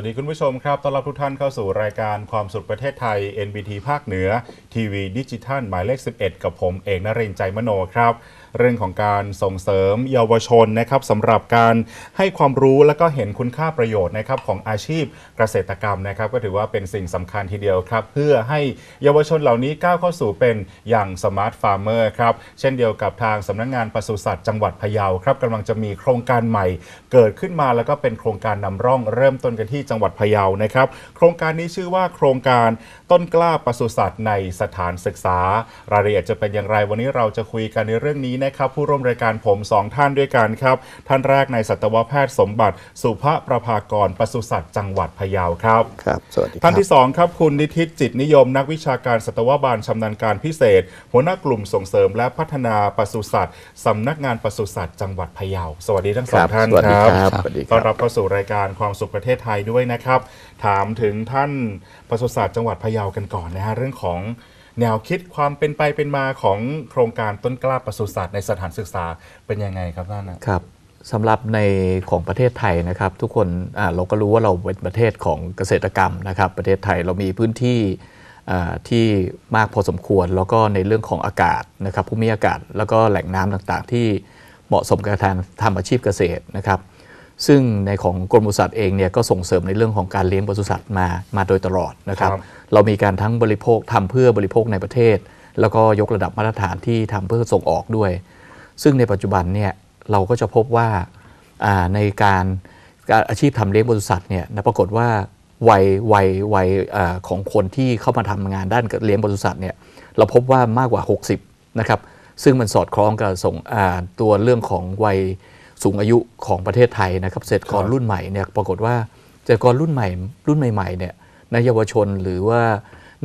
วัสดีคุณผู้ชมครับ ต้อนรับทุกท่านเข้าสู่รายการความสุขประเทศไทย NBT ภาคเหนือ ทีวีดิจิทัลหมายเลข 11 กับผมเอกนรินใจมโนครับ เรื่องของการส่งเสริมเยาวชนนะครับสำหรับการให้ความรู้และก็เห็นคุณค่าประโยชน์นะครับของอาชีพเกษตรกรรมนะครับ ก็ถือว่าเป็นสิ่งสำคัญทีเดียวครับ เพื่อให้เยาวชนเหล่านี้ก้าวเข้าสู่เป็นอย่างสมาร์ทฟาร์มเมอร์ครับเช่นเดียวกับทางสำนักงงานปศุสัตว์จังหวัดพะเยาครับกำลังจะมีโครงการใหม่เกิดขึ้นมาแล้วก็เป็นโครงการนำร่องเริ่มต้นกันที่จังหวัดพะเยานะครับ โครงการนี้ชื่อว่าโครงการ ต้นกล้าปศุสัตว์ในสถานศึกษา รายละเอียดจะเป็นอย่างไรวันนี้เราจะคุยกันในเรื่องนี้นะครับ ผู้ร่วมรายการผมสองท่านด้วยกันครับ ท่านแรกในสัตวแพทย์สมบัติ สุภประภากรปศุสัตว์จังหวัดพะเยาครับครับสวัสดีครับท่านที่2ครับคุณนิติตจิตนิยม นักวิชาการสัตวบาลชำนาญการพิเศษ หัวหน้ากลุ่มส่งเสริมและพัฒนาปศุสัตว์สำนักงานปศุสัตว์จังหวัดพะเยาสวัสดีทั้งสองครับท่านสวัสดีครับครับสวัสดีครับต้อนรับเข้าสู่รายการความสุขประเทศไทยด้วยนะครับ ถามถึงท่านปศุสัตว์จังหวัดพะเยากันก่อนนะฮะเรื่องของแนวคิดความเป็นไปเป็นมาของโครงการต้นกล้าปศุสัตว์ในสถานศึกษาเป็นยังไงครับท่านนะครับสำหรับในของประเทศไทยนะครับ ทุกคนเราก็รู้ว่าเราเป็นประเทศของเกษตรกรรมนะครับ ประเทศไทยเรามีพื้นที่ที่มากพอสมควร แล้วก็ในเรื่องของอากาศนะครับภูมิอากาศ แล้วก็แหล่งน้ำต่างๆ ที่เหมาะสมกับการทำอาชีพเกษตรนะครับ ซึ่งในของกรมปศุสัตว์เองเนี่ยก็ส่งเสริมในเรื่องของการเลี้ยงปศุสัตว์มามาโดยตลอดนะครับครับเรามีการทั้งบริโภคทำเพื่อบริโภคในประเทศ แล้วก็ยกระดับมาตรฐานที่ทำเพื่อส่งออกด้วย ซึ่งในปัจจุบันเนี่ยเราก็จะพบว่าอ่าในการการอาชีพทำเลี้ยงปศุสัตว์เนี่ยนะปรากฏว่าวัยวัยวัยอ่าของคนที่เข้ามาทำงานด้านเลี้ยงปศุสัตว์เนี่ยเราพบว่ามากกว่า 60นะครับซึ่งมันสอดคล้องกับส่งอ่าตัวเรื่องของวัย สูงอายุของประเทศไทยนะครับเกษตรกรครับรุ่นใหม่เนี่ยปรากฏว่าเกษตรกรรุ่นใหม่ รุ่นใหม่ๆเนี่ยในเยาวชนหรือว่า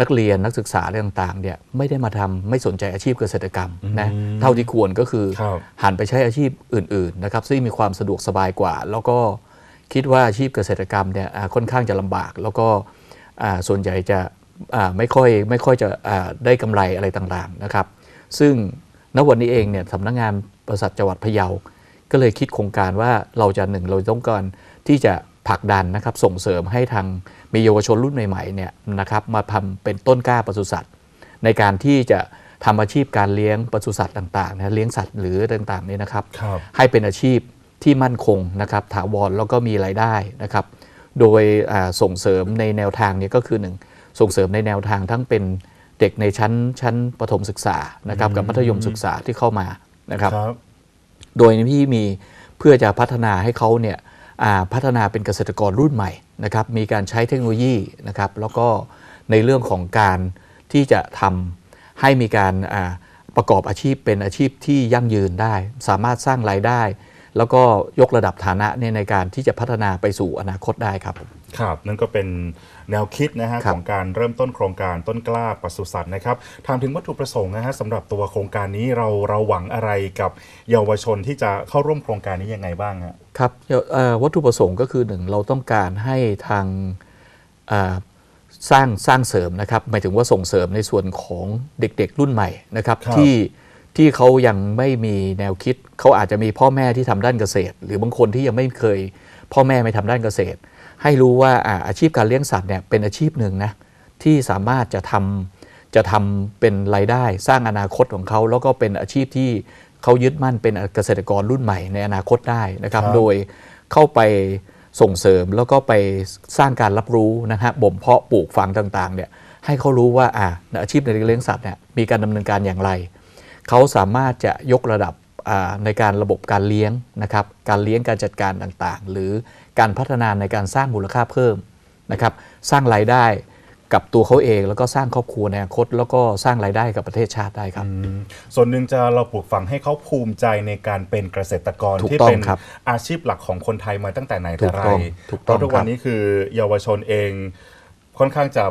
นักเรียนนักศึกษาอะไรต่างๆเนี่ยไม่ได้มาทำไม่สนใจอาชีพเกษตรกรรมนะเท่าที่ควรก็คือครับหันไปใช้อาชีพอื่นๆนะครับซึ่งมีความสะดวกสบายกว่า แล้วก็คิดว่าอาชีพเกษตรกรรมเนี่ยอ่าค่อนข้างจะลำบาก แล้วก็อ่าส่วนใหญ่จะอ่าไม่ค่อยไม่ค่อยจะอ่าได้กำไรอะไรต่างๆนะครับ ซึ่งณวันนี้เองเนี่ยสำนักงานบริษัทจังหวัดพะเยา ก็เลยคิดโครงการว่าเราจะหนึ่งเราต้องการที่จะผลักดันนะครับส่งเสริมให้ทางมีเยาวชนรุ่นใหม่ๆเนี่ยนะครับมาทำเป็นต้นกล้าปศุสัตว์ ในการที่จะทำอาชีพการเลี้ยงปศุสัตว์ต่างๆนะเลี้ยงสัตว์หรือต่างๆเนี่ยนะครับครับให้เป็นอาชีพที่มั่นคงนะครับถาวรแล้วก็มีรายได้นะครับ โดยอ่าส่งเสริมในแนวทางเนี้ก็คือหนึ่งส่งเสริมในแนวทางทั้งเป็นเด็กในชั้นชั้นประถมศึกษานะครับกับมัธยมศึกษาที่เข้ามานะครับครับ โดยที่มีเพื่อจะพัฒนาให้เขาเนี่ยพัฒนาเป็นเกษตรกรรุ่นใหม่นะครับมีการใช้เทคโนโลยีนะครับแล้วก็ในเรื่องของการที่จะทำให้มีการประกอบอาชีพเป็นอาชีพที่ยั่งยืนได้ สามารถสร้างรายได้ แล้วก็ยกระดับฐานะนในการที่จะพัฒนาไปสู่อนาคตได้ครับ ครับนั่นก็เป็นแนวคิดนะฮะครัขบองการเริ่มต้นโครงการต้นกล้าปศุสัตว์นะครับถามถึงวัตถุประสงค์นะฮะสำหรับตัวโครงการนี้เราเราหวังอะไรกับเยาวชนที่จะเข้าร่วมโครงการนี้ยังไงบ้างฮะ ครับเอ่อวัตถุประสงค์ก็คือหนึ่งเราต้องการให้ทางอ่าสร้างสร้างเสริมนะครับหมายถึงว่าส่งเสริมในส่วนของเด็กๆรุ่นใหม่นะครับครับ ที่ที่เขายังไม่มีแนวคิดเขาอาจจะมีพ่อแม่ที่ทำด้านเกษตร หรือบางคนที่ยังไม่เคยพ่อแม่ไม่ทำด้านเกษตร ให้รู้ว่าอ่าอาชีพการเลี้ยงสัตว์เนี่ยเป็นอาชีพหนึ่งนะที่สามารถจะทำจะทำเป็นรายได้สร้างอนาคตของเขาแล้วก็เป็นอาชีพที่เขายึดมั่นเป็นเกษตรกรรุ่นใหม่ในอนาคตได้นะครับครับ โดยเข้าไปส่งเสริมแล้วก็ไปสร้างการรับรู้นะฮะบ่มเพาะปลูกฝังต่างๆเนี่ยให้เขารู้ว่าอ่าอาชีพในเลี้ยงสัตว์เนี่ยมีการดำเนินการอย่างไร เขาสามารถจะยกระดับอ่าในการระบบการเลี้ยงนะครับการเลี้ยงการจัดการต่างๆ หรือ การพัฒนาในการสร้างมูลค่าเพิ่มนะครับสร้างรายได้กับตัวเขาเอง แล้วก็สร้างครอบครัวในอนาคต แล้วก็สร้างรายได้กับประเทศชาติได้ครับอืมส่วนหนึ่งจะเราปลูกฝังให้เขาภูมิใจในการเป็นเกษตรกรถูกที่ต้องเป็นครับอาชีพหลักของคนไทยมาตั้งแต่ไหนถูแต่กไรต้องถูกเพต้องราะทุกครัวับนนี้คือเยาวชนเองค่อนข้างจะ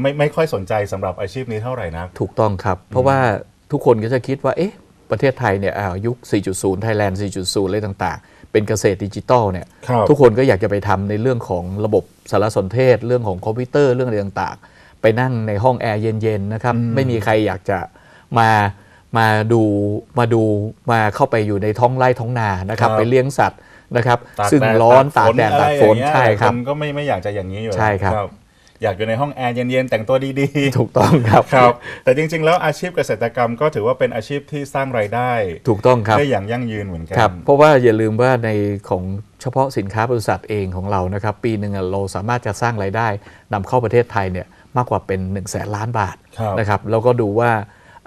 ไม่ไม่ค่อยสนใจสำหรับอาชีพนี้เท่าไหร่นะถูกต้องครับ เพราะว่าทุกคนก็จะคิดว่าเอ๊ะประเทศไทยเนี่ยอ่ายุค4.0 ไทยแลนด์ 4.0 อะไรต่างๆ เป็นเกษตรดิจิทัลเนี่ยครับทุกคนก็อยากจะไปทำในเรื่องของระบบสารสนเทศ เรื่องของคอมพิวเตอร์เรื่องอะไรต่างๆ ไปนั่งในห้องแอร์เย็นๆนะครับไม่มีใครอยากจะมามาดูมาดูมาเข้าไปอยู่ในท้องไร่ท้องนานะครับครับไปเลี้ยงสัตว์นะครับตากซึ่งแดดร้อนตากแดดอะไรตากฝนอย่างเงี้ยใช่ครับนก็ไม่ไม่อยากจะอย่างนี้อยู่แล้วใช่ครับ อยากอยู่ในห้องแอร์เย็นๆแต่งตัวดีๆ ถูกต้องครับครับแต่จริงๆ แล้วอาชีพเกษตรกรรมก็ถือว่าเป็นอาชีพที่สร้างรายได้ ถูกต้องครับได้อย่างยั่งยืนเหมือนกัครับเพราะว่าอย่าลืมว่าในของเฉพาะสินค้าบริษัทเองของเรานะครับ ปีหนึ่งอะเราสามารถจะสร้างรายได้นำเข้าประเทศไทยเนี่ยมากกว่าเป็น1นึ่งแสนล้านบาทครับนะครับแล้วก็ดูว่า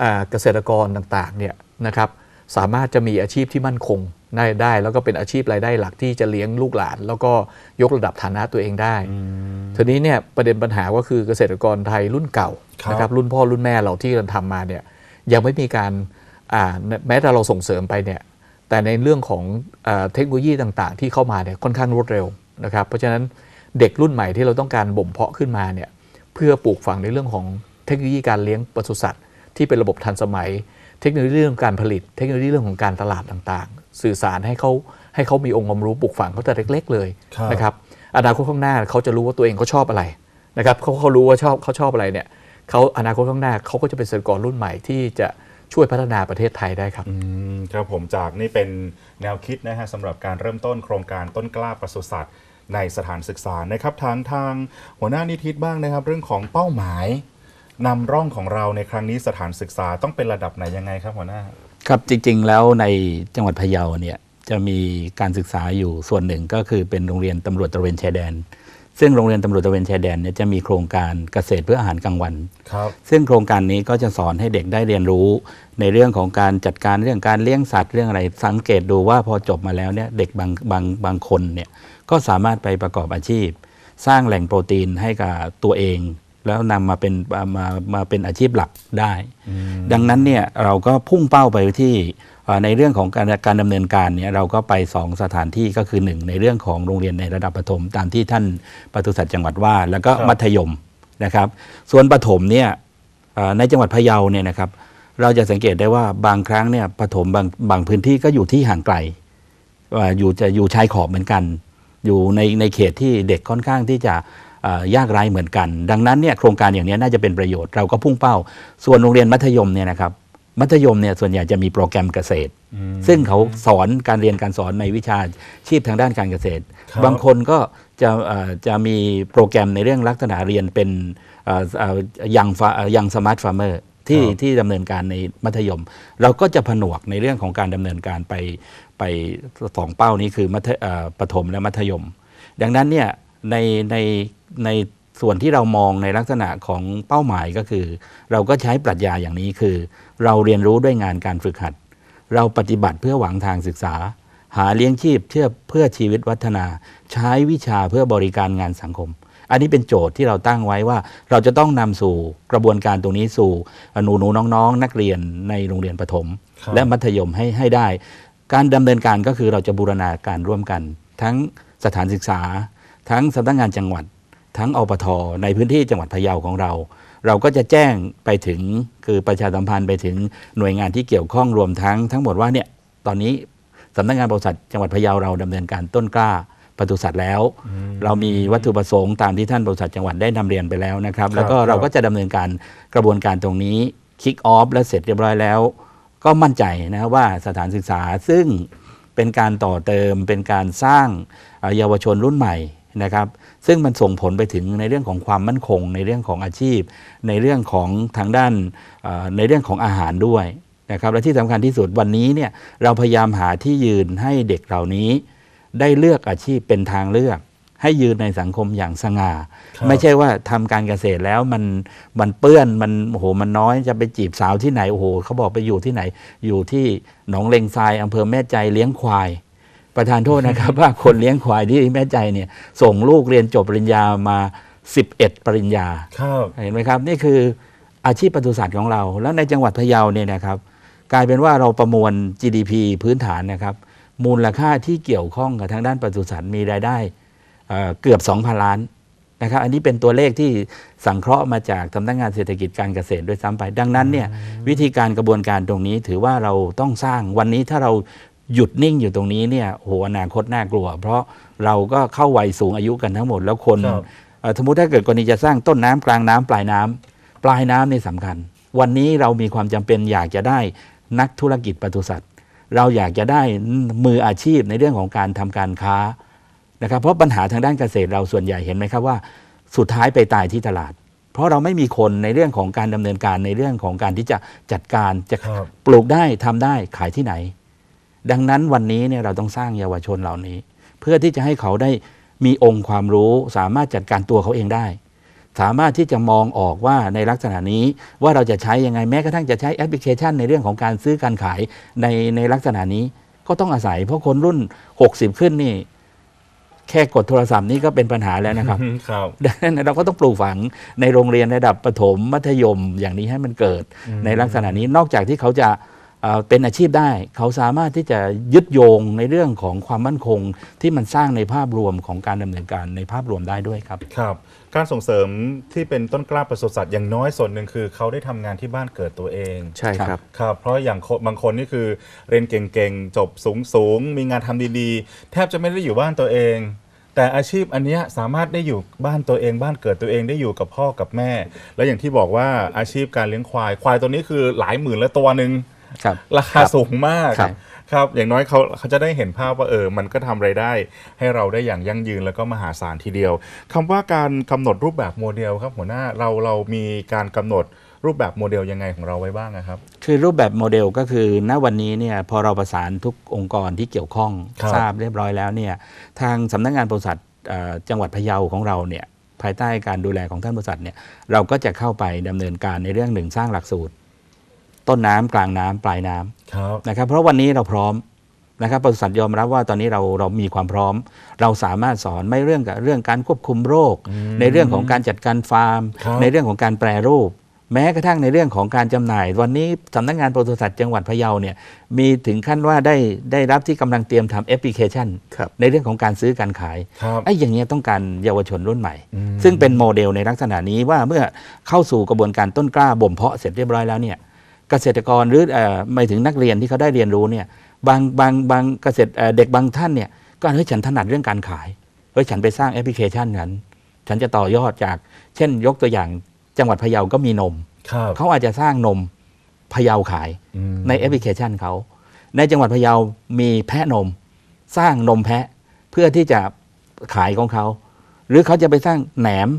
อ่าเกษตรกรต่างๆเนี่ยนะครับสามารถจะมีอาชีพที่มั่นคง ได้ได้ แล้วก็เป็นอาชีพรายได้หลักที่จะเลี้ยงลูกหลาน แล้วก็ยกระดับฐานะตัวเองได้ทีนี้เนี่ยประเด็นปัญหาก็คือเกษตรกรไทยรุ่นเก่าครับนะครับรุ่นพ่อรุ่นแม่เราที่เราทำมาเนี่ยยังไม่มีการอ่าแม้แต่เราส่งเสริมไปเนี่ยแต่ในเรื่องของอาเทคโนโลยีต่างๆ ที่เข้ามาเนี่ยค่อนข้างรวดเร็วนะครับเพราะฉะนั้นเด็กรุ่นใหม่ที่เราต้องการบ่มเพาะขึ้นมาเนี่ยเพื่อปลูกฝังในเรื่องของเทคโนโลยีการเลี้ยงปศุสัตว์ที่เป็นระบบทันสมัย เทคโนโลยีเรื่องการผลิต เทคโนโลยีเรื่องของการตลาดต่างๆ สื่อสารให้เขาให้เขามีองค์ความรู้ปลูกฝังเขาแต่เล็ก ๆ เลยครับนะครับอนาคตข้างหน้าเขาจะรู้ว่าตัวเองเขาชอบอะไรนะครับเขาเขารู้ว่าชอบเขาชอบอะไรเนี่ยเขาอนาคตข้างหน้าเขาก็จะเป็นเกษตรกรรุ่นใหม่ที่จะช่วยพัฒนาประเทศไทยได้ครับอืมครับผมจากนี่เป็นแนวคิดนะฮะสำหรับการเริ่มต้นโครงการต้นกล้าปศุสัตว์ในสถานศึกษานะครับทางทางหัวหน้านิทิศบ้างนะครับ เรื่องของเป้าหมายนำร่องของเราในครั้งนี้สถานศึกษาต้องเป็นระดับไหนยังไงครับหัวหน้า ครับจริงๆ แล้วในจังหวัดพะเยาเนี่ยจะมีการศึกษาอยู่ส่วนหนึ่งก็คือเป็นโรงเรียนตำรวจตระเวนชายแดน ซึ่งโรงเรียนตำรวจตระเวนชายแดนเนี่ยจะมีโครงการเกษตรเพื่ออาหารกลางวัน ครับ ซึ่งโครงการนี้ก็จะสอนให้เด็กได้เรียนรู้ ในเรื่องของการจัดการเรื่องการเลี้ยงสัตว์เรื่องอะไร สังเกตดูว่าพอจบมาแล้วเนี่ยเด็กบางบางบางคนเนี่ยก็สามารถไปประกอบอาชีพ สร้างแหล่งโปรตีนให้กับตัวเอง แล้วนำมาเป็นมามามาเป็นอาชีพหลักได้ ดังนั้นเนี่ยเราก็พุ่งเป้าไปที่เอ่อในเรื่องของการการดำเนินการเนี่ยเราก็ไป 2 สถานที่ก็คือ 1 ในเรื่องของโรงเรียนในระดับประถม ตามที่ท่านปศุสัตว์จังหวัดว่า แล้วก็ครับมัธยมนะครับ ส่วนประถมเนี่ยเอ่อในจังหวัดพะเยาเนี่ยนะครับ เราจะสังเกตได้ว่าบางครั้งเนี่ยประถมบางบางพื้นที่ก็อยู่ที่ห่างไกลว่าอยู่จะอยู่ชายขอบเหมือนกัน อยู่ในในเขตที่เด็กค่อนข้างที่จะเอ่อ ยากไร้เหมือนกัน ดังนั้นเนี่ยโครงการอย่างนี้น่าจะเป็นประโยชน์เราก็พุ่งเป้า ส่วนโรงเรียนมัธยมเนี่ยนะครับมัธยมเนี่ยส่วนใหญ่จะมีโปรแกรมเกษตร ซึ่งเขาสอนการเรียนการสอนในวิชาชีพทางด้านการเกษตรครับบางคนก็จะเอ่อจะมีโปรแกรมในเรื่องลักษณะเรียนเป็นเอ่อเอ่อยังฟายังสมาร์ทฟาร์มเมอร์ที่ครับที่ดำเนินการในมัธยม เราก็จะผนวกในเรื่องของการดำเนินการไปไปสองเป้านี้คือมัธเอ่อประถมและมัธยม ดังนั้นเนี่ยในใน ในส่วนที่เรามองในลักษณะของเป้าหมายก็คือ เราก็ใช้ปรัชญาอย่างนี้คือ เราเรียนรู้ด้วยงานการฝึกหัด เราปฏิบัติเพื่อหวังทางศึกษา หาเลี้ยงชีพเพื่อเพื่อชีวิตวัฒนา ใช้วิชาเพื่อบริการงานสังคม อันนี้เป็นโจทย์ที่เราตั้งไว้ว่า เราจะต้องนำสู่กระบวนการตรงนี้สู่หนูหนูๆน้องๆ นักเรียนในโรงเรียนประถมครับและมัธยมให้ให้ได้ การดำเนินการก็คือเราจะบูรณาการร่วมกัน ทั้งสถานศึกษา ทั้งสำนักงานจังหวัด ทั้งอปทในพื้นที่จังหวัดพะเยาของเรา เราก็จะแจ้งไปถึงคือประชาสัมพันธ์ไปถึงหน่วยงานที่เกี่ยวข้องรวมทั้งทั้งหมดว่าเนี่ยตอนนี้สำนักงานบริษัทจังหวัดพะเยาเราดำเนินการต้นกล้าปศุสัตว์แล้ว เรามีวัตถุประสงค์ตามที่ท่านบริษัทจังหวัดได้นำเรียนไปแล้วนะครับ แล้วก็ครับเราก็จะดำเนินการกระบวนการตรงนี้คิกออฟและเสร็จเรียบร้อยแล้ว ก็มั่นใจนะครับว่าสถานศึกษาซึ่งเป็นการต่อเติมเป็นการสร้างเอ่อเยาวชนรุ่นใหม่ นะครับซึ่งมันส่งผลไปถึงในเรื่องของความมั่นคง ในเรื่องของอาชีพ ในเรื่องของทางด้านเอ่อในเรื่องของอาหารด้วยนะครับและที่สำคัญที่สุดวันนี้เนี่ยเราพยายามหาที่ยืนให้เด็กเหล่านี้ ได้เลือกอาชีพเป็นทางเลือก ให้ยืนในสังคมอย่างสง่าครับไม่ใช่ว่าทำการเกษตรแล้วมันมันเปื้อนมันโอ้โหมันน้อยจะไปจีบสาวที่ไหนโอ้โหเขาบอกไปอยู่ที่ไหนอยู่ที่หนองเลงทรายอำเภอแม่ใจเลี้ยงควาย ประธานโทษนะครับ ว่าคนเลี้ยงควายที่แม่ใจเนี่ย ส่งลูกเรียนจบปริญญามา 11 ปริญญาครับเห็นไหมครับ นี่คืออาชีพปศุสัตว์ของเรา แล้วในจังหวัดพะเยาเนี่ยนะครับ กลายเป็นว่าเราประมวล GDP พื้นฐานนะครับ มูลค่าที่เกี่ยวข้องกับทางด้านปศุสัตว์มีรายได้เอ่อเกือบ 2,000 ล้านนะครับอันนี้เป็นตัวเลขที่สังเคราะห์มาจากสำนักงานเศรษฐกิจการเกษตรด้วยซ้ำไป ดังนั้นเนี่ยวิธีการกระบวนการตรงนี้ถือว่าเราต้องสร้างวันนี้ถ้าเรา หยุดนิ่งอยู่ตรงนี้เนี่ยโหอนาคตน่ากลัว เพราะเราก็เข้าวัยสูงอายุกันทั้งหมดแล้วคนครับเอ่อสมมติถ้าเกิดกรณีจะสร้างต้นน้ำกลางน้ำปลายน้ำปลายน้ำนี่สำคัญ วันนี้เรามีความจำเป็นอยากจะได้นักธุรกิจปศุสัตว์ เราอยากจะได้มืออาชีพในเรื่องของการทำการค้านะครับเพราะปัญหาทางด้านเกษตรเราส่วนใหญ่เห็นไหมครับว่า สุดท้ายไปตายที่ตลาด เพราะเราไม่มีคนในเรื่องของการดำเนินการในเรื่องของการที่จะจัดการจะครับปลูกได้ทำได้ขายที่ไหน ดังนั้นวันนี้เนี่ยเราต้องสร้างเยาวชนเหล่านี้ เพื่อที่จะให้เขาได้มีองค์ความรู้สามารถจัดการตัวเขาเองได้ สามารถที่จะมองออกว่าในลักษณะนี้ว่าเราจะใช้ยังไงแม้กระทั่งจะใช้แอปพลิเคชันในเรื่องของการซื้อการขายในในลักษณะนี้ก็ต้องอาศัย เพราะคนรุ่น 60 ขึ้นนี่ แค่กดโทรศัพท์นี่ก็เป็นปัญหาแล้วนะครับครับดังนั้นเราก็ต้องปลูกฝังในโรงเรียนระดับประถมมัธยมอย่างนี้ให้มันเกิดในลักษณะนี้นอกจากที่เขาจะ เอ่อเป็นอาชีพได้ เขาสามารถที่จะยึดโยงในเรื่องของความมั่นคง ที่มันสร้างในภาพรวมของการดำเนินการในภาพรวมได้ด้วยครับครับการส่งเสริมที่เป็นต้นกล้าปศุสัตว์อย่างน้อยส่วนหนึ่งคือเขาได้ทำงานที่บ้านเกิดตัวเองใช่ครับครับเพราะอย่างคนบางคนนี่คือเรียนเก่งๆจบสูงๆมีงานทำดีๆ แทบจะไม่ได้อยู่บ้านตัวเองแต่อาชีพอันเนี้ยสามารถได้อยู่บ้านตัวเองบ้านเกิดตัวเองได้อยู่กับพ่อกับแม่ แล้วอย่างที่บอกว่าอาชีพการเลี้ยงควาย ควายตัวนี้คือหลายหมื่นแล้วตัวหนึ่ง ครับราคาสูงมากครับครับอย่างน้อยเขาเขาจะได้เห็นภาพว่าเออมันก็ทำไรายได้ ให้เราได้อย่างยั่งยืนแล้วก็มหาศาลทีเดียวคำว่าการกำหนดรูปแบบโมเดลครับหัวหน้าเราเรามีการกำหนดรูปแบบโมเดลยังไงของเราไว้บ้างนะครับ คือรูปแบบโมเดลก็คือณวันนี้เนี่ยพอเราประสานทุกองค์กรที่เกี่ยวข้องครับทราบเรียบร้อยแล้วเนี่ยทางสำนักงานบริษัทเอ่อจังหวัดพะเยาของเราเนี่ยภายใต้การดูแลของท่านบริษัทเนี่ยเราก็จะเข้าไปดำเนินการในเรื่องหนึ่งสร้างหลักสูตร ต้นน้ำกลางน้ำปลายน้ำครับนะครับเพราะวันนี้เราพร้อมนะครับบริษัทยอมรับว่าตอนนี้เราเรามีความพร้อม เราสามารถสอนไม่เรื่องกับเรื่องการควบคุมโรค ในเรื่องของการจัดการฟาร์มครับในเรื่องของการแปรรูป แม้กระทั่งในเรื่องของการจำหน่าย วันนี้สำนักงานปศุสัตว์จังหวัดพะเยาเนี่ยมีถึงขั้นว่าได้ได้รับที่กำลังเตรียมทำแอปพลิเคชันครับในเรื่องของการซื้อการขายครับไอ้อย่างเงี้ยต้องการเยาวชนรุ่นใหม่อืมซึ่งเป็นโมเดลในลักษณะนี้ว่าเมื่อเข้าสู่กระบวนการต้นกล้าบ่มเพาะเสร็จเรียบร้อยแล้วเนี่ย เกษตรกรหรือเอ่อไม่ถึงนักเรียนที่เขาได้เรียนรู้เนี่ยบางบางบางเกษตรเอ่อเด็กบางท่านเนี่ยก็เฮ้ยฉันถนัดเรื่องการขายเฮ้ยฉันไปสร้างแอปพลิเคชันนั้นฉันจะต่อยอดจาก เช่น ยกตัวอย่างจังหวัดพะเยาก็มีนมครับเขาอาจจะสร้างนมพะเยาขายอืมในแอปพลิเคชันเขา ในจังหวัดพะเยามีแพะนม สร้างนมแพะเพื่อที่จะขายของเขา หรือเขาจะไปสร้างแหนม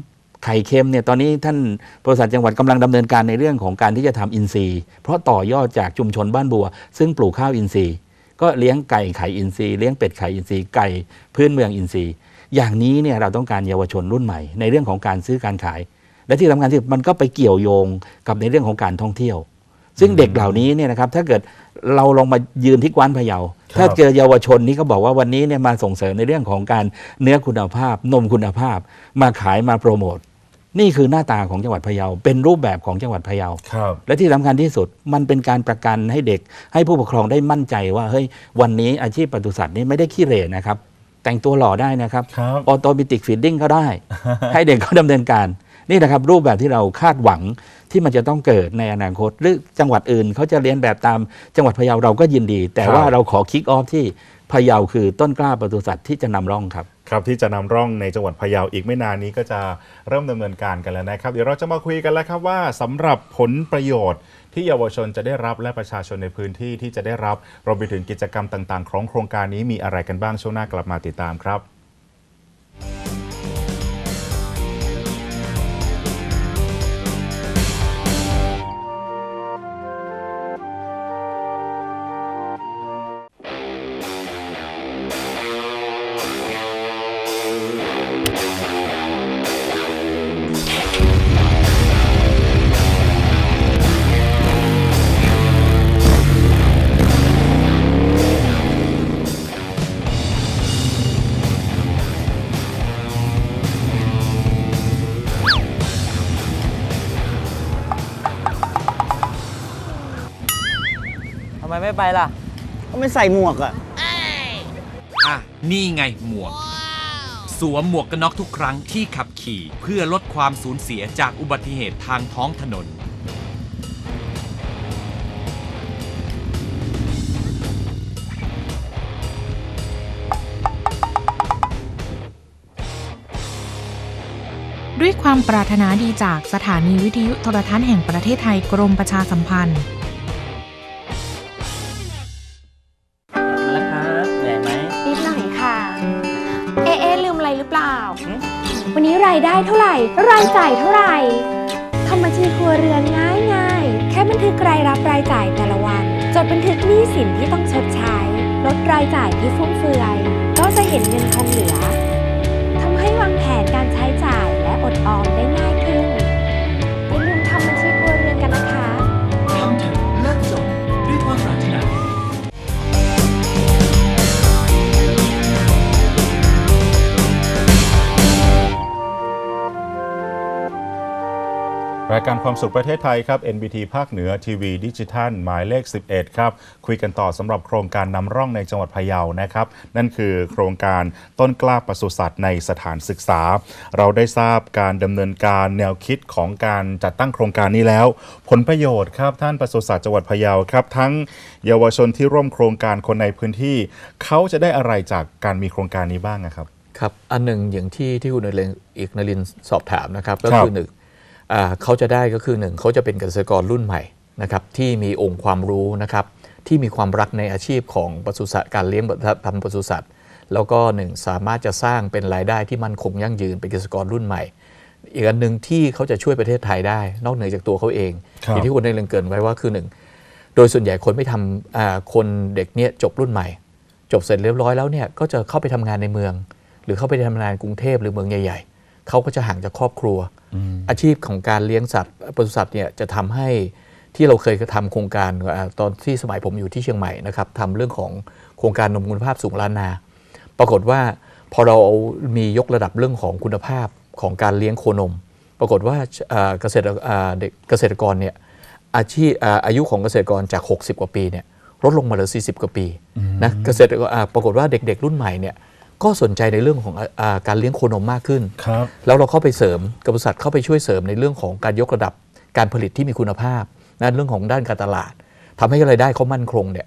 ไข่เค็มเนี่ยตอนนี้ท่านบริษัทจังหวัดกำลังดำเนินการในเรื่องของการที่จะทำอินทรีย์ เพราะต่อยอดจากชุมชนบ้านบัว ซึ่งปลูกข้าวอินทรีย์ ก็เลี้ยงไก่ไข่อินทรีย์เลี้ยงเป็ดไข่อินทรีย์ไก่พื้นเมืองอินทรีย์ อย่างนี้เนี่ยเราต้องการเยาวชนรุ่นใหม่ ในเรื่องของการซื้อการขาย และที่สำคัญที่สุดมันก็ไปเกี่ยวโยงกับในเรื่องของการท่องเที่ยว ซึ่งเด็กเหล่านี้เนี่ยนะครับถ้าเกิดเราลองมายืนที่กวานพะเยาครับถ้าเจอเยาวชนนี่เขาบอกว่าวันนี้เนี่ยมาส่งเสริมในเรื่องของการเนื้อคุณภาพ นมคุณภาพ มาขายมาโปรโมท นี่คือหน้าตาของจังหวัดพะเยาเป็นรูปแบบของจังหวัดพะเยาครับ และที่สำคัญที่สุดมันเป็นการประกันให้เด็ก ให้ผู้ปกครองได้มั่นใจว่าเฮ้ยวันนี้อาชีพปศุสัตว์นี่ไม่ได้ขี้เหร่นะครับ แต่งตัวหล่อได้นะครับครับออโตมิติกฟีดดิ้งก็ได้ ให้เด็กเขาดำเนินการนี่นะครับรูปแบบที่เราคาดหวังที่มันจะต้องเกิดในอนาคต หรือจังหวัดอื่นเขาจะเรียนแบบตามจังหวัดพะเยาเราก็ยินดี แต่ครับว่าเราขอคิกออฟที่ พะเยาคือต้นกล้าปศุสัตว์ที่จะนำร่องครับครับที่จะนำร่องในจังหวัดพะเยาอีกไม่นานนี้ก็จะเริ่มดำเนินการกันแล้วนะครับ เดี๋ยวเราจะมาคุยกันแล้วครับว่าสำหรับผลประโยชน์ที่เยาวชนจะได้รับและประชาชนในพื้นที่ที่จะได้รับรวมไปถึงกิจกรรมต่างๆ ของโครงการนี้มีอะไรกันบ้างช่วงหน้ากลับมาติดตามครับ ไม่ไปล่ะ ก็ไม่ใส่หมวกอะอะ นี่ไงหมวก สวมหมวกกันน็อกทุกครั้งที่ขับขี่เพื่อลดความสูญเสียจากอุบัติเหตุทางท้องถนน ด้วยความปรารถนาดีจากสถานีวิทยุโทรทัศน์แห่งประเทศไทยกรมประชาสัมพันธ์ รายจ่ายเท่าไหร่ทำบัญชีครัวเรือนง่ายง่ายๆแค่บันทึกรายรับรายจ่ายแต่ละวัน จดบันทึกหนี้สินที่ต้องชดใช้ ลดรายจ่ายที่ฟุ่มเฟือย ก็จะเห็นเงินคงเหลือทำให้วางแผนการใช้จ่ายและอดออมได้ง่าย รายการความสุขประเทศไทยครับ NBT ภาคเหนือทีวีดิจิทัลหมายเลข 11 ครับ คุยกันต่อสำหรับโครงการนำร่องในจังหวัดพะเยานะครับ นั่นคือโครงการต้นกล้าปศุสัตว์ในสถานศึกษา เราได้ทราบการดำเนินการแนวคิดของการจัดตั้งโครงการนี้แล้ว ผลประโยชน์ครับท่านปศุสัตว์จังหวัดพะเยาครับ ทั้งเยาวชนที่ร่วมโครงการคนในพื้นที่ เขาจะได้อะไรจากการมีโครงการนี้บ้างครับครับอันหนึ่งอย่างที่ที่คุณนเรนอีกนรินสอบถามนะครับก็คือหนึ่ง เขาจะได้ก็คือหนึ่งเขาจะเป็นเกษตรกรรุ่นใหม่นะครับที่มีองค์ความรู้นะครับที่มีความรักในอาชีพของปศุสัตว์การเลี้ยงทำปศุสัตว์แล้วก็หนึ่งสามารถจะสร้างเป็นรายได้ที่มั่นคงยั่งยืนเป็นเกษตรกรรุ่นใหม่ อีกอันหนึ่งที่เขาจะช่วยประเทศไทยได้ นอกเหนือจากตัวเขาเองครับอย่างที่คุณนเรนเกรินไว้ว่าคือหนึ่งโดยส่วนใหญ่คนไม่ทำอ่าคนเด็กเนี่ยจบรุ่นใหม่ จบเสร็จเรียบร้อยแล้วเนี่ยก็จะเข้าไปทำงานในเมือง หรือเข้าไปทำงานกรุงเทพหรือเมืองใหญ่ ๆเขาก็จะห่างจากครอบครัว อาชีพของการเลี้ยงสัตว์ปศุสัตว์เนี่ยจะทำให้ที่เราเคยทำโครงการอ่าตอนที่สมัยผมอยู่ที่เชียงใหม่นะครับทำเรื่องของโครงการนมคุณภาพสูงล้านนา ปรากฏว่าพอเรามียกระดับเรื่องของคุณภาพของการเลี้ยงโคนม ปรากฏว่าอ่าเกษตรอ่าเด็กเกษตรกรเนี่ยอาชีพอ่าอายุของเกษตรกรจาก 60 กว่าปีเนี่ยลดลงมาเหลือ 40 กว่าปีนะเกษตรกรอ่าปรากฏว่าเด็กๆ รุ่นใหม่เนี่ย ก็สนใจในเรื่องของอ่าการเลี้ยงโคนมมากขึ้นครับแล้วเราเข้าไปเสริมกบริษัทเข้าไปช่วยเสริมในเรื่องของการยกระดับการผลิตที่มีคุณภาพนะเรื่องของด้านการตลาดทำให้รายได้เขามั่นคงเนี่ย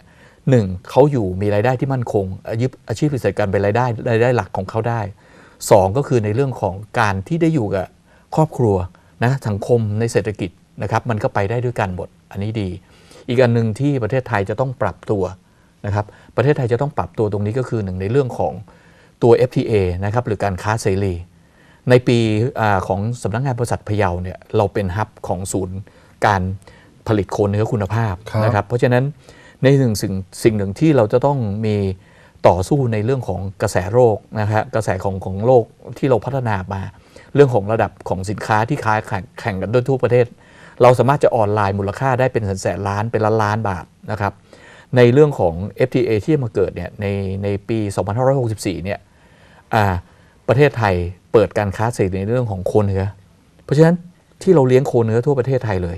หนึ่งเขาอยู่มีรายได้ที่มั่นคงอาชีพอาชีพเกษตรกรรมเป็นรายได้รายได้หลักของเขาได้สองก็คือในเรื่องของการที่ได้อยู่กับครอบครัวนะสังคมในเศรษฐกิจนะครับมันก็ไปได้ด้วยกันหมดอันนี้ดี อีกอันหนึ่งที่ประเทศไทยจะต้องปรับตัวนะครับประเทศไทยจะต้องปรับตัวตรงนี้ก็คือหนึ่งในเรื่องของ ตัว FTA นะครับหรือการค้าเสรี ในปีอาของสำนักงานบริษัทพะเยาเนี่ยเราเป็นฮับของศูนย์การผลิตโคเนื้อคุณภาพครับนะครับ เพราะฉะนั้นในหนึ่งสิ่งสิ่งหนึ่งที่เราจะต้องมีต่อสู้ในเรื่องของกระแสโรคนะฮะกระแสของของโลกที่เราพัฒนามา เรื่องของระดับของสินค้าที่ค้าแข่งแข่งกันด้วยทั่วประเทศ เราสามารถจะออนไลน์มูลค่าได้เป็นแสนแสนล้านเป็นล้านล้านบาทนะครับในเรื่องของ FTA ที่จะมาเกิดเนี่ยในในปี 2564 เนี่ยอ่า ประเทศไทยเปิดการค้าเสรีในเรื่องของโคเนื้อ เพราะฉะนั้นที่เราเลี้ยงโคเนื้อทั่วประเทศไทยเลย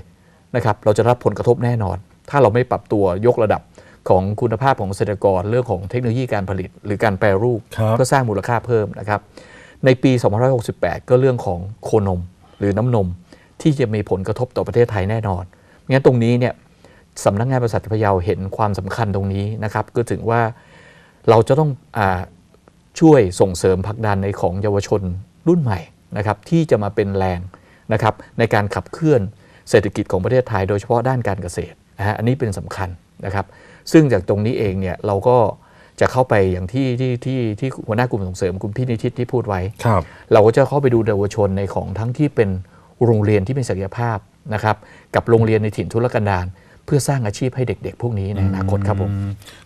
นะครับเราจะรับผลกระทบแน่นอน ถ้าเราไม่ปรับตัวยกระดับของคุณภาพของเกษตรกรเรื่องของเทคโนโลยีการผลิต หรือการแปรรูปครับเพื่อสร้างมูลค่าเพิ่มนะครับในปี 2568 ก็เรื่องของโคนมหรือน้ำนม ที่จะมีผลกระทบต่อประเทศไทยแน่นอนงั้นตรงนี้เนี่ยสำนักงานบริษัทพะเยาเห็นความสำคัญตรงนี้นะครับก็ถึงว่าเราจะต้องอา ช่วยส่งเสริมผลักดันในของเยาวชนรุ่นใหม่นะครับที่จะมาเป็นแรงนะครับในการขับเคลื่อนเศรษฐกิจของประเทศไทยโดยเฉพาะด้านการเกษตรนะฮะอันนี้เป็นสำคัญนะครับ ซึ่งจากตรงนี้เองเนี่ยเราก็จะเข้าไปอย่างที่ที่ที่ที่หัวหน้ากลุ่มส่งเสริมคุณพี่นิทิตที่พูดไว้ครับเราก็จะเข้าไปดูเยาวชนในของทั้งที่เป็นโรงเรียนที่มีศักยภาพนะครับกับโรงเรียนในถิ่นทุรกันดารเพื่อสร้างอาชีพให้เด็กๆ พวกนี้ในอนาคตครับผม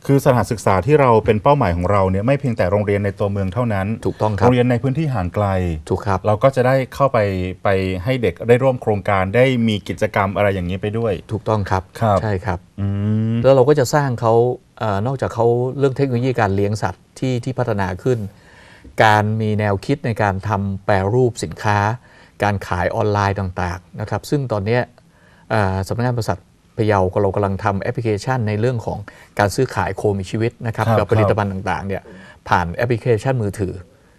คือสถานศึกษาที่เราเป็นเป้าหมายของเราเนี่ยไม่เพียงแต่โรงเรียนในตัวเมืองเท่านั้นถูกต้องคโรรับงเรียนในพื้นที่ห่างไกลถูกครับเราก็จะได้เข้าไปไปให้เด็กได้ร่วมโครงการได้มีกิจกรรมอะไรอย่างนี้ไปด้วย ถูกต้องครับครับใช่ครับอืมแล้วเราก็จะสร้างเขาเออนอกจากเขาเรื่องเทคโนโลยีการเลี้ยงสัตว์ที่ที่พัฒนาขึ้น การมีแนวคิดในการทำแปรรูปสินค้า การขายออนไลน์ต่างๆนะครับซึ่งตอนเนี้ยเอ่อสำนักงานบริษัท พะเยาก็เรากำลังทำแอปพลิเคชันในเรื่องของการซื้อขายโคมีชีวิตนะครับครับกับผลิตภัณฑ์ต่างๆเนี่ยผ่านแอปพลิเคชันมือถือ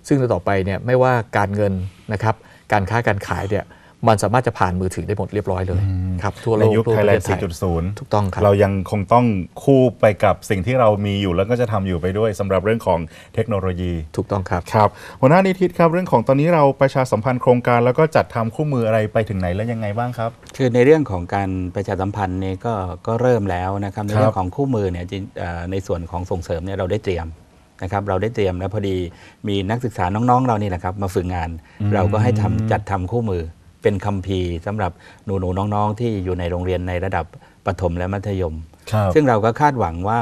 ซึ่งต่อไปเนี่ยไม่ว่าการเงินนะครับการค้าการขายเนี่ย มันสามารถจะผ่านมือถือได้หมดเรียบร้อยเลยครับทั่วโลในกยุคทั่วไทปยระแลเทนศด์ไทย4.0 ถูกต้องครับ เรายังคงต้องคู่ไปกับสิ่งที่เรามีอยู่แล้วก็จะทำอยู่ไปด้วยสำหรับเรื่องของเทคโนโลยี ถูกต้องครับครับหัวหน้านิติตครับเรื่องของตอนนี้เราประชาสัมพันธ์โครงการ แล้วก็จัดทำคู่มืออะไรไปถึงไหนและยังไงบ้างครับ คือในเรื่องของการประชาสัมพันธ์เนี่ยก็ก็เริ่มแล้วนะครับในครับเรื่องของคู่มือเนี่ยจริงเอ่อในส่วนของส่งเสริมเนี่ยเราได้เตรียมนะครับเราได้เตรียมแล้วพอดีมีนักศึกษาน้องๆ เรานี่แหละครับมาฝึกงาน เราก็ให้ทำจัดทำคู่มือ เป็นคัมภีร์สำหรับหนูๆน้องๆ ที่อยู่ในโรงเรียนในระดับประถมและมัธยม ครับซึ่งเราก็คาดหวังว่า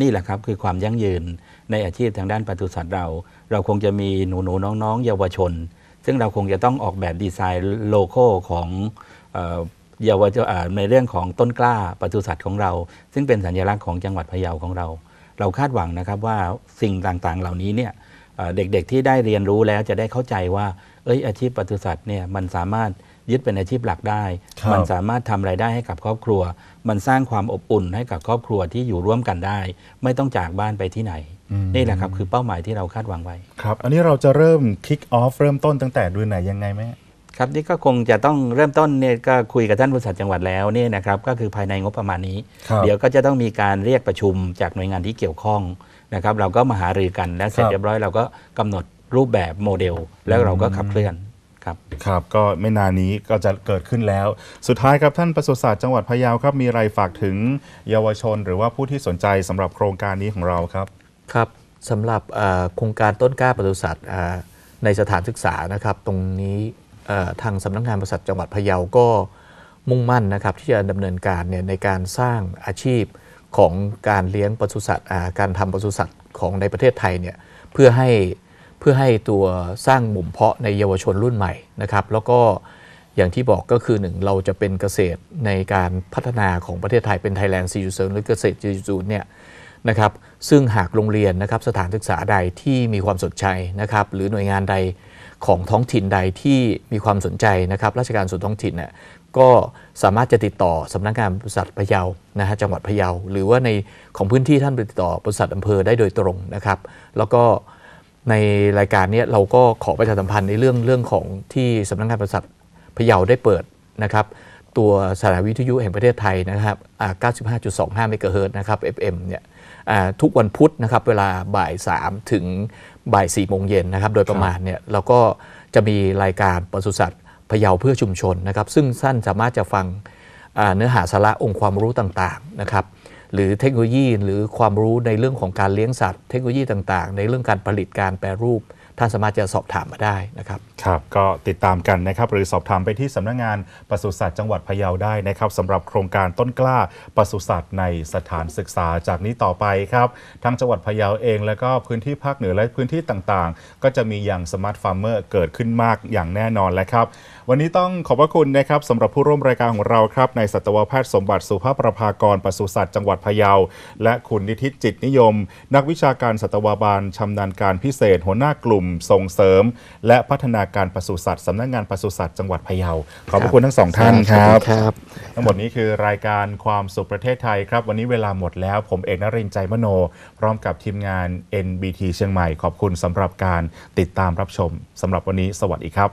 นี่แหละครับคือความยั่งยืนในอาชีพทางด้านปศุสัตว์เรา เราคงจะมีหนูหนูๆน้องๆ เยาวชน ซึ่งเราคงจะต้องออกแบบดีไซน์โลโก้ของเอ่อเยาวชนอ่าในเรื่องของต้นกล้าปศุสัตว์ของเรา ซึ่งเป็นสัญลักษณ์ของจังหวัดพะเยาของเรา เราคาดหวังนะครับว่าสิ่งต่างๆเหล่านี้เนี่ยเอ่อเด็กๆที่ได้เรียนรู้แล้วจะได้เข้าใจว่า เอ้ยอาชีพปศุสัตว์เนี่ยมันสามารถยึดเป็นอาชีพหลักได้ ครับมันสามารถทำรายได้ให้กับครอบครัว มันสร้างความอบอุ่นให้กับครอบครัวที่อยู่ร่วมกันได้ ไม่ต้องจากบ้านไปที่ไหนนี่แหละครับคือเป้าหมายที่เราคาดหวังไว้ ครับ อันนี้เราจะเริ่ม kick off เริ่มต้นตั้งแต่เดือนไหนยังไงไหมครับนี่ก็คงจะต้องเริ่มต้นเนี่ยก็คุยกับท่านบริษัทจังหวัดแล้วเนี่ยนะครับก็คือภายในงบประมาณนี้ ครับเดี๋ยวก็จะต้องมีการเรียกประชุมจากหน่วยงานที่เกี่ยวข้องนะครับเราก็มาหารือกันและเสร็จครับ เรียบร้อยเราก็กำหนด รูปแบบโมเดล แล้วเราก็ขับเคลื่อนครับครับก็ไม่นานนี้ก็จะเกิดขึ้นแล้ว สุดท้ายครับท่านปศุสัตว์จังหวัดพะเยาครับ มีอะไรฝากถึงเยาวชน หรือว่าผู้ที่สนใจสำหรับโครงการนี้ของเราครับครับสำหรับอ่าโครงการต้นกล้าปศุสัตว์อ่าในสถานศึกษานะครับ ตรงนี้เอ่อทางสำนักงานปศุสัตว์จังหวัดพะเยาก็มุ่งมั่นนะครับที่จะดำเนินการเนี่ยในการสร้างอาชีพของการเลี้ยงปศุสัตว์อ่าการทำปศุสัตว์ของในประเทศไทยเนี่ยเพื่อให้ เพื่อให้ตัวสร้างหมุมเพาะในเยาวชนรุ่นใหม่นะครับ แล้วก็อย่างที่บอกก็คือหนึ่งเราจะเป็นเกษตรในการพัฒนาของประเทศไทยเป็น Thailand 4.0หรือเกษตร4.0เนี่ยนะครับซึ่งหากโรงเรียนนะครับสถานศึกษาใดที่มีความสนใจนะครับหรือหน่วยงานใดของท้องถิ่นใดที่มีความสนใจนะครับราชการส่วนท้องถิ่นเนี่ยก็สามารถจะติดต่อสำนักงานบริษัทพะเยานะฮะจังหวัดพะเยา หรือว่าในของพื้นที่ท่านไปติดต่อบริษัทอำเภอได้โดยตรงนะครับ แล้วก็ ในรายการเนี้เราก็ขอประชาสัมพันธ์ในเรื่องเรื่องของที่สำนักงานบริษัทพะเยาได้เปิดนะครับ ตัวสถานีวิทยุแห่งประเทศไทยนะครับอ่า95.25 เมกะเฮิรตซ์นะครับ FM เนี่ยอ่าทุกวันพุธนะครับเวลาบ่าย 3 ถึงบ่าย4โมงเย็นนะครับ โดยประมาณเนี่ยเราก็จะมีรายการปศุสัตว์พะเยาเพื่อชุมชนนะครับ ซึ่งท่านสามารถจะฟังอ่าเนื้อหาสาระองค์ความรู้ต่างๆนะครับ หรือเทคโนโลยีหรือความรู้ในเรื่องของการเลี้ยงสัตว์ เทคโนโลยีต่างๆ ในเรื่องการผลิตการแปรรูป ท่านสามารถจะสอบถามมาได้นะครับ ครับก็ติดตามกันนะครับหรือสอบถามไปที่สำนักงานปศุสัตว์จังหวัดพะเยาได้นะครับสำหรับโครงการต้นกล้าปศุสัตว์ในสถานศึกษาจากนี้ต่อไปครับทั้งจังหวัดพะเยาเอง แล้วก็พื้นที่ภาคเหนือและพื้นที่ต่างๆ ก็จะมีอย่างสมาร์ทฟาร์มเมอร์เกิดขึ้นมากอย่างแน่นอนแล้วครับ วันนี้ต้องขอบพระคุณนะครับสำหรับผู้ร่วมรายการของเราครับในสัตวแพทย์สมบัติสุภาพประภากรปศุสัตว์จังหวัดพะเยา และคุณนิติตจิตนิยม นักวิชาการสัตวบาลชำนาญการพิเศษ หัวหน้ากลุ่มส่งเสริม และพัฒนาการปศุสัตว์สำนักงานปศุสัตว์จังหวัดพะเยาขอบพระคุณทั้งสองท่านครับ ครับ ทั้งหมดนี้คือรายการความสุขประเทศไทยครับ วันนี้เวลาหมดแล้วผมเอกนรินทร์ใจมโน พร้อมกับทีมงาน NBT เชียงใหม่ ขอบคุณสำหรับการติดตามรับชมสำหรับวันนี้สวัสดีครับ